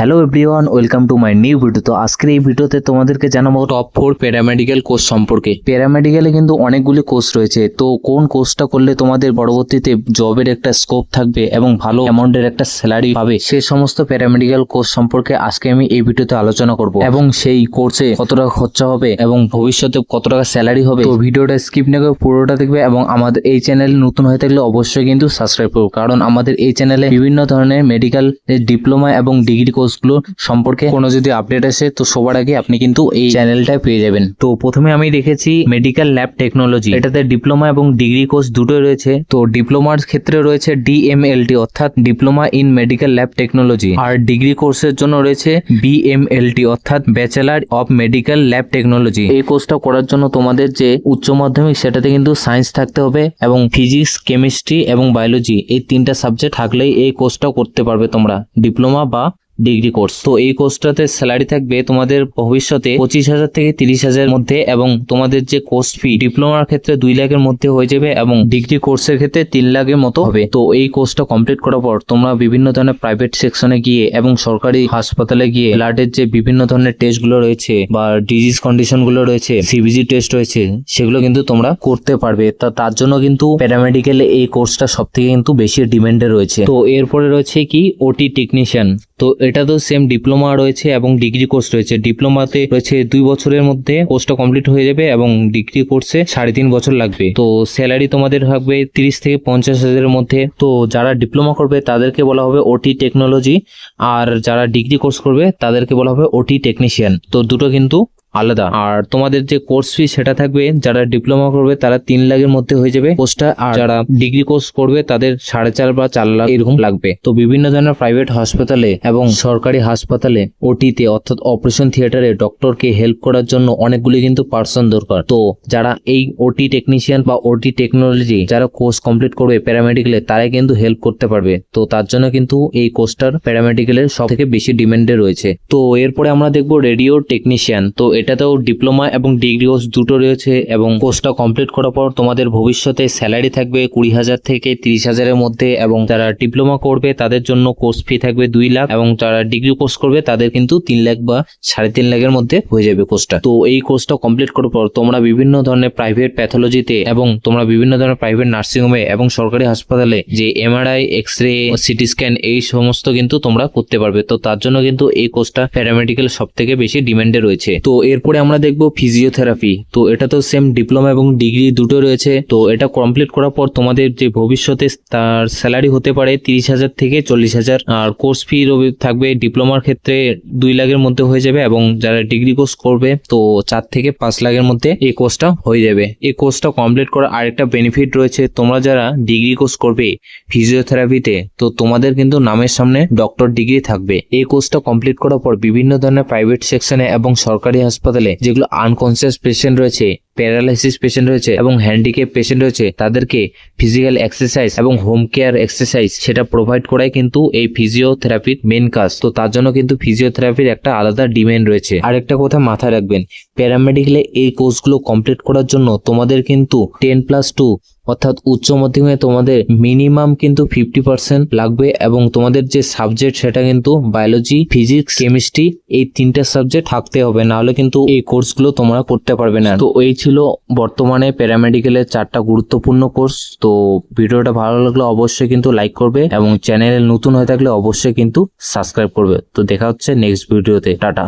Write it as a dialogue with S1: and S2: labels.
S1: Hello everyone welcome to my new video তো আজকের এই ভিডিওতে তোমাদেরকে জানাব টপ ফোর প্যারামেডিক্যাল কোর্স সম্পর্কে। প্যারামেডিক্যালে কিন্তু অনেকগুলি কোর্স রয়েছে। তো কোন কোর্সটা করলে তোমাদের পরবর্তীতে জবের একটা স্কোপ থাকবে এবং ভালো অ্যামাউন্টের একটা স্যালারি পাবে সে সমস্ত প্যারামেডিক্যাল কোর্স সম্পর্কে আজকে আমি এই ভিডিওতে আলোচনা করব। এবং সেই কোর্সে কত টাকা খরচা হবে এবং ভবিষ্যতে কত টাকা স্যালারি হবে তো ভিডিওটা স্কিপ না করে পুরোটা দেখবে এবং আমাদের এই চ্যানেল নতুন হয়ে থাকলে অবশ্যই কিন্তু সাবস্ক্রাইব করো। কারণ আমাদের এই চ্যানেলে বিভিন্ন ধরনের মেডিকেল ডিপ্লোমা এবং ডিগ্রি কোর্সগুলো সম্পর্কে কোনো যদি আপডেট আসে, তো সবার আগে আপনি কিন্তু এই চ্যানেলটা পেয়ে যাবেন। তো প্রথমে আমি দেখেছি মেডিকেল ল্যাব টেকনোলজি এটাতে ডিপ্লোমা এবং ডিগ্রি কোর্স দুটোই রয়েছে। তো ডিপ্লোমার ক্ষেত্রে রয়েছে ডিএমএলটি অর্থাৎ diploma in medical lab technology R degree কোর্সের জন্য রয়েছে বিএমএলটি অর্থাৎ bachelor of medical lab technology এই কোর্সটা করার জন্য তোমাদের যে উচ্চ মাধ্যমিক, সেটাতে কিন্তু সায়েন্স থাকতে হবে এবং ফিজিক্স কেমিস্ট্রি এবং বায়োলজি এই তিনটা সাবজেক্ট থাকলেই এই কোর্সটাও করতে পারবে তোমরা। ডিপ্লোমা বা ডিগ্রি কোর্স তো এই কোর্সটাতে স্যালারি থাকবে তোমাদের ভবিষ্যতে পঁচিশ হাজার থেকে তিরিশ হাজারের মধ্যে এবং তোমাদের যে কোর্স ফি ডিপ্লোমার ক্ষেত্রে দুই লাখের মধ্যে হয়ে যাবে এবং ডিগ্রি কোর্সের ক্ষেত্রে তিন লাখের মতো হবে। তো এই কোর্সটা কমপ্লিট করার পর তোমরা বিভিন্ন ধরনের প্রাইভেট সেকশনে গিয়ে এবং সরকারি হাসপাতালে গিয়ে ব্লাডের যে বিভিন্ন ধরনের টেস্টগুলো রয়েছে বা ডিজিজ কন্ডিশনগুলো রয়েছে সিবিজি টেস্ট রয়েছে, সেগুলো কিন্তু তোমরা করতে পারবে। তা, তার জন্য কিন্তু প্যারামেডিক্যাল এই কোর্সটা সব থেকে কিন্তু বেশি ডিমান্ডে রয়েছে। তো এরপরে রয়েছে কি ওটি টেকনিশিয়ান তো এটা তো সেম ডিপ্লোমা রয়েছে এবং ডিগ্রি কোর্স রয়েছে। ডিপ্লোমাতে রয়েছে দুই বছরের মধ্যে কোর্সটা কমপ্লিট হয়ে যাবে এবং ডিগ্রি কোর্সে সাড়ে তিন বছর লাগবে। তো স্যালারি তোমাদের থাকবে তিরিশ থেকে পঞ্চাশ হাজারের মধ্যে। তো যারা ডিপ্লোমা করবে তাদেরকে বলা হবে ওটি টেকনোলজি আর যারা ডিগ্রি কোর্স করবে তাদেরকে বলা হবে ওটি টেকনিশিয়ান তো দুটো কিন্তু আলাদা। আর তোমাদের যে কোর্স ফি সেটা থাকবে, যারা ডিপ্লোমা করবে তারা তিন লাখের মধ্যে হয়ে যাবে কোর্সটা আর যারা ডিগ্রি কোর্স করবে তাদের সাড়ে চার বা চার লাখ এরকম লাগবে। তো বিভিন্ন ধরনের প্রাইভেট হাসপাতালে এবং সরকারি হাসপাতালে ওটিতে অর্থাৎ অপারেশন থিয়েটারে ডক্টরকে হেল্প করার জন্য অনেকগুলি কিন্তু পার্সন দরকার। তো যারা এই ওটি টেকনিশিয়ান বা ওটি টেকনোলজি যারা কোর্স কমপ্লিট করবে প্যারামেডিক্যালে তারাই কিন্তু হেল্প করতে পারবে। তো তার জন্য কিন্তু এই কোর্সটার প্যারামেডিক্যালের সব থেকে বেশি ডিমান্ডে রয়েছে। তো এরপরে আমরা দেখব রেডিও টেকনিশিয়ান তো এটাতেও ডিপ্লোমা এবং ডিগ্রি কোর্স দুটো রয়েছে এবং কোর্সটা কমপ্লিট করার পর তোমাদের ভবিষ্যতে স্যালারি থাকবে কুড়ি হাজার থেকে তিরিশ হাজারের মধ্যে এবং যারা ডিপ্লোমা করবে তাদের জন্য কোর্স ফি থাকবে দুই লাখ এবং যারা ডিগ্রি কোর্স করবে তাদের কিন্তু তিন লাখ বা সাড়ে তিন লাখের মধ্যে হয়ে যাবে কোর্সটা তো এই কোর্সটা কমপ্লিট করার পর তোমরা বিভিন্ন ধরনের প্রাইভেট প্যাথোলজিতে এবং তোমরা বিভিন্ন ধরনের প্রাইভেট নার্সিংহোমে এবং সরকারি হাসপাতালে যে MRI X ray CT scan এই সমস্ত কিন্তু তোমরা করতে পারবে। তো তার জন্য কিন্তু এই কোর্সটা প্যারামেডিক্যাল সব থেকে বেশি ডিমান্ডে রয়েছে। তো এরপরে আমরা দেখব ফিজিওথেরাপি তো এটা তো সেম ডিপ্লোমা এবং ডিগ্রি দুটো রয়েছে। তো এটা কমপ্লিট করার পর তোমাদের যে ভবিষ্যতে তার স্যালারি হতে পারে তিরিশ হাজার থেকে চল্লিশ হাজার। আর কোর্স ফি থাকবে ডিপ্লোমার ক্ষেত্রে দুই লাখের মধ্যে হয়ে যাবে এবং যারা ডিগ্রি কোর্স করবে, তো চার থেকে পাঁচ লাখের মধ্যে এই কোর্সটা হয়ে যাবে। এই কোর্সটা কমপ্লিট করার আরেকটা বেনিফিট রয়েছে। তোমরা যারা ডিগ্রি কোর্স করবে ফিজিওথেরাপিতে তো তোমাদের কিন্তু নামের সামনে ডক্টর ডিগ্রি থাকবে। এই কোর্সটা কমপ্লিট করার পর বিভিন্ন ধরনের প্রাইভেট সেকশনে এবং সরকারি হাসপাতালে যেগুলো আনকনসিয়াস পেশেন্ট রয়েছে প্যারালাইসিস পেশেন্ট রয়েছে এবং হ্যান্ডিক্যাপ পেশেন্ট রয়েছে, তাদেরকে ফিজিক্যাল এক্সারসাইজ এবং হোম কেয়ার এক্সারসাইজ সেটা প্রোভাইড করাই কিন্তু এই ফিজিওথেরাপির মেন কাজ। তো তার জন্য কিন্তু ফিজিওথেরাপির একটা আলাদা ডিমান্ড রয়েছে। আরেকটা কথা মাথায় রাখবেন প্যারামেডিক্যালে এই কোর্সগুলো কমপ্লিট করার জন্য তোমাদের কিন্তু টেন প্লাস টু অর্থাৎ উচ্চ মাধ্যমিকে তোমাদের মিনিমাম কিন্তু ফিফটি পার্সেন্ট লাগবে এবং তোমাদের যে সাবজেক্ট সেটা কিন্তু বায়োলজি ফিজিক্স কেমিস্ট্রি এই তিনটা সাবজেক্ট থাকতে হবে। নাহলে কিন্তু এই কোর্সগুলো তোমরা করতে পারবে না। তো এই ছিল বর্তমানে প্যারামেডিক্যালের চারটা গুরুত্বপূর্ণ কোর্স তো ভিডিওটা ভালো লাগলে অবশ্যই কিন্তু লাইক করবে এবং চ্যানেলে নতুন হয়ে থাকলে অবশ্যই কিন্তু সাবস্ক্রাইব করবে। তো দেখা হচ্ছে নেক্সট ভিডিওতে টাটা।